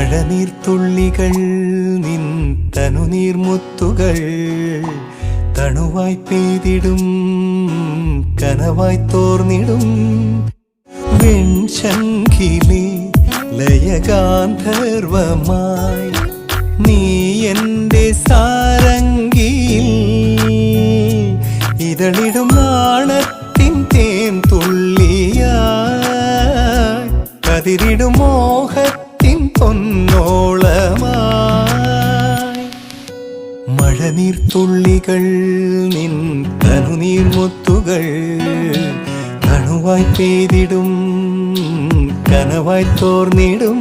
മഴനീർത്തുള്ളികൾ നിൻ തനുനീർമുത്തുകൾ തണുവായി പെയ്തിടും കനവായി തോർന്നിടും. വെൺശങ്കിലെ ലയഗാന്ധർവമായി നീ എന്റെ സാരംഗിയിൽ ഇതളിടും നാണത്തിൻ തേൻ തുള്ളിയായി കതിരിടും മോഹത്തിൻ മഴനീർത്തുള്ളികൾ നിൻ തനുനീർമുത്തുകൾ കണുവായി പെയ്തിടും കനവായി തോർന്നിടും.